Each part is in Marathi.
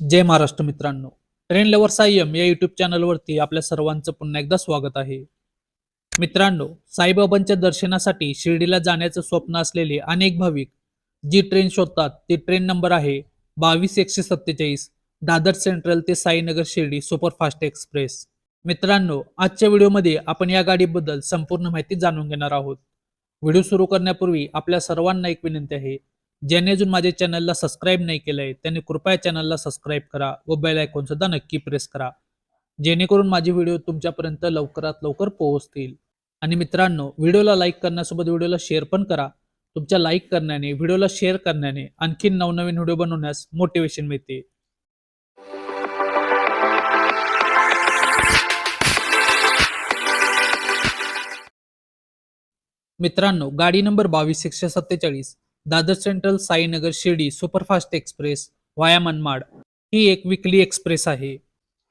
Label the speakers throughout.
Speaker 1: जय महाराष्ट्र मित्रांनो. ट्रेन लवर सायम या युट्यूब चॅनलवरती आपल्या सर्वांचं पुन्हा एकदा स्वागत आहे. मित्रांनो साईबाबांच्या दर्शनासाठी शिर्डीला जाण्याचं स्वप्न असलेले अनेक भाविक जी ट्रेन शोधतात ती ट्रेन नंबर आहे बावीस एकशे सत्तेचाळीस दादर सेंट्रल ते साईनगर शिर्डी सुपरफास्ट एक्सप्रेस. मित्रांनो आजच्या व्हिडिओमध्ये आपण या गाडीबद्दल संपूर्ण माहिती जाणून घेणार आहोत. व्हिडिओ सुरू करण्यापूर्वी आपल्या सर्वांना एक विनंती आहे ज्यांनी अजून माझ्या चॅनलला सबस्क्राईब नाही केलंय त्यांनी कृपया चॅनलला सबस्क्राईब करा व बेल आयकॉन सुद्धा नक्की प्रेस करा. जेणेकरून माझे व्हिडिओ तुमच्यापर्यंत लवकरात लवकर पोहोचतील. आणि मित्रांनो व्हिडिओला लाईक करण्यासोबत व्हिडिओला शेअर पण करा. तुमच्या लाईक करण्याने व्हिडिओला शेअर करण्याने आणखीन नवनवीन व्हिडिओ बनवण्यास मोटिवेशन मिळते. मित्रांनो गाडी नंबर बावीस एकशे सत्तेचाळीस. Dadar central Sainagar Shirdi superfast express via Manmad ही एक विकली एक्सप्रेस आहे.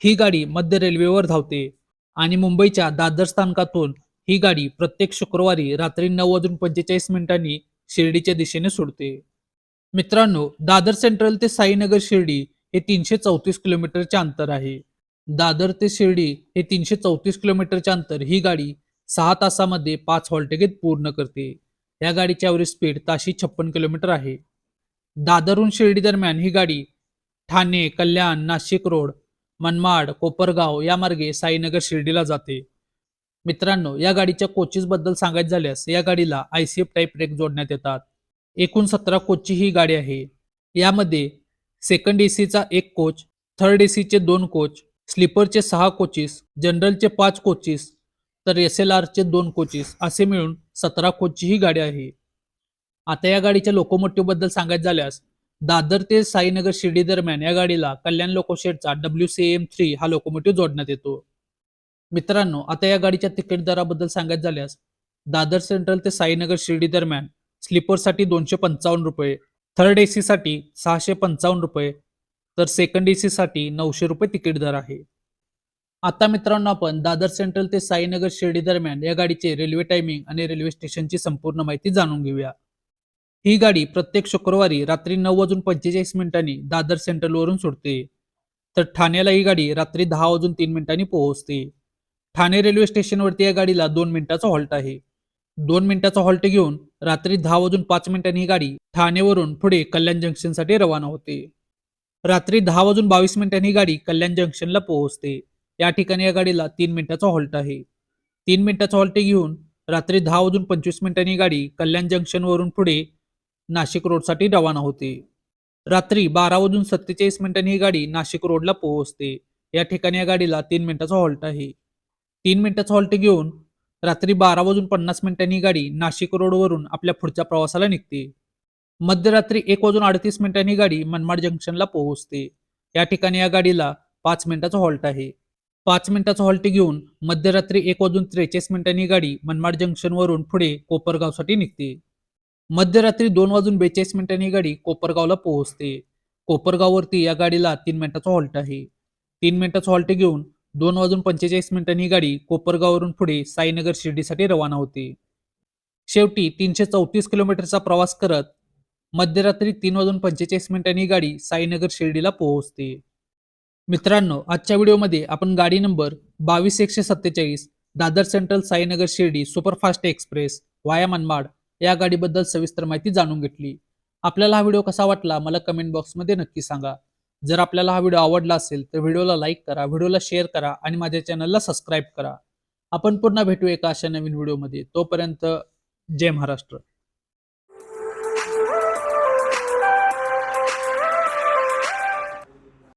Speaker 1: ही गाडी मध्य रेल्वेवर धावते आणि मुंबईच्या दादर स्थानकातून ही गाडी प्रत्येक शुक्रवारी रात्री नऊ वाजून पंचेचाळीस मिनिटांनी शिर्डीच्या दिशेने सोडते. मित्रांनो दादर सेंट्रल ते साईनगर शिर्डी हे तीनशे चौतीस किलोमीटरचे अंतर आहे. दादर ते शिर्डी हे तीनशे चौतीस किलोमीटरचे अंतर ही गाडी सहा तासामध्ये पाच हॉल्ट पूर्ण करते. या गाडीची ॲव्हरेज स्पीड ताशी छप्पन किलोमीटर आहे. दादरहून शिर्डी दरम्यान ही गाडी ठाणे कल्याण नाशिक रोड मनमाड कोपरगाव या मार्गे साईनगर शिर्डीला जाते. मित्रांनो या गाडीच्या कोचेस बद्दल सांगायचं झाल्यास या गाडीला I C F type brake जोडण्यात येतात. एकूण सतरा कोचची ही गाडी आहे. यामध्ये सेकंड ए सीचा एक कोच थर्ड ए सीचे दोन कोच स्लीपरचे सहा कोचेस जनरलचे पाच कोचेस तर एस एल आरचे दोन कोचेस असे मिळून सतरा कोचची ही गाडी आहे. आता या गाडीच्या लोकोमोटिव्हबद्दल सांगायचं झाल्यास दादर ते साईनगर शिर्डी दरम्यान या गाडीला कल्याण लोकोशेडचा डब्ल्यू सी एम थ्री हा लोकोमोटिव्ह जोडण्यात येतो. मित्रांनो आता या गाडीच्या तिकीट दराबद्दल सांगायचं झाल्यास दादर सेंट्रल ते साईनगर शिर्डी दरम्यान स्लीपरसाठी दोनशे पंचावन्न रुपये थर्ड एसी साठी सहाशे पंचावन्न रुपये तर सेकंड एसी साठी नऊशे रुपये तिकीट दर आहे. आता मित्रांनो आपण दादर सेंट्रल ते साईनगर शिर्डी दरम्यान या गाडीचे रेल्वे टायमिंग आणि रेल्वे स्टेशनची संपूर्ण माहिती जाणून घेऊया. ही गाडी प्रत्येक शुक्रवारी रात्री नऊ वाजून पंचेचाळीस मिनिटांनी दादर सेंट्रलवरून सुटते तर ठाण्याला ही गाडी रात्री दहा वाजून तीन मिनिटांनी पोहोचते. ठाणे रेल्वे स्टेशनवरती या गाडीला दोन मिनिटाचा हॉल्ट आहे. दोन मिनिटाचा हॉल्ट घेऊन रात्री दहा वाजून पाच मिनिटांनी ही गाडी ठाणेवरून पुढे कल्याण जंक्शनसाठी रवाना होते. रात्री दहा वाजून बावीस मिनिटांनी ही गाडी कल्याण जंक्शनला पोहोचते. या ठिकाणी या गाडीला तीन मिनिटाचा हॉल्ट आहे. तीन मिनिटाचा हॉल्ट घेऊन रात्री दहा वाजून पंचवीस मिनिटांनी गाडी कल्याण जंक्शनवरून पुढे नाशिक रोडसाठी रवाना होते. रात्री बारा वाजून सत्तेचाळीस मिनिटांनी ही गाडी नाशिक रोडला पोहोचते. या ठिकाणी या गाडीला तीन मिनिटाचा हॉल्ट आहे. तीन मिनिटाचा हॉल्ट घेऊन रात्री बारा वाजून पन्नास मिनिटांनी ही गाडी नाशिक रोडवरून आपल्या पुढच्या प्रवासाला निघते. मध्यरात्री एक वाजून अडतीस मिनिटांनी गाडी मनमाड जंक्शनला पोहोचते. या ठिकाणी या गाडीला पाच मिनिटाचा हॉल्ट आहे. पाच मिनिटाचा हॉल्ट घेऊन मध्यरात्री एक वाजून त्रेचाळीस मिनिटांनी ही गाडी मनमाड जंक्शनवरून पुढे कोपरगावसाठी निघते. मध्यरात्री दोन वाजून बेचाळीस मिनिटांनी ही गाडी कोपरगावला पोहोचते. कोपरगाववरती या गाडीला तीन मिनिटाचा हॉल्ट आहे. तीन मिनिटाचा हॉल्ट घेऊन दोन वाजून पंचेचाळीस मिनिटांनी ही गाडी कोपरगाववरून पुढे साईनगर शिर्डीसाठी रवाना होते. शेवटी तीनशे चौतीस किलोमीटरचा प्रवास करत मध्यरात्री तीन वाजून पंचेचाळीस मिनिटांनी गाडी साईनगर शिर्डीला पोहोचते. मित्रांनो आजच्या व्हिडिओमध्ये आपण गाडी नंबर बावीस एकशे सत्तेचाळीस Dadar central Sainagar Shirdi superfast express via Manmad या गाडीबद्दल सविस्तर माहिती जाणून घेतली. आपल्याला हा व्हिडिओ कसा वाटला मला कमेंट बॉक्समध्ये नक्की सांगा. जर आपल्याला हा व्हिडिओ आवडला असेल तर व्हिडिओला लाईक करा व्हिडिओला शेअर करा आणि माझ्या चॅनलला सबस्क्राईब करा. आपण पुन्हा भेटू एका अशा नवीन व्हिडिओमध्ये. तोपर्यंत जय महाराष्ट्र.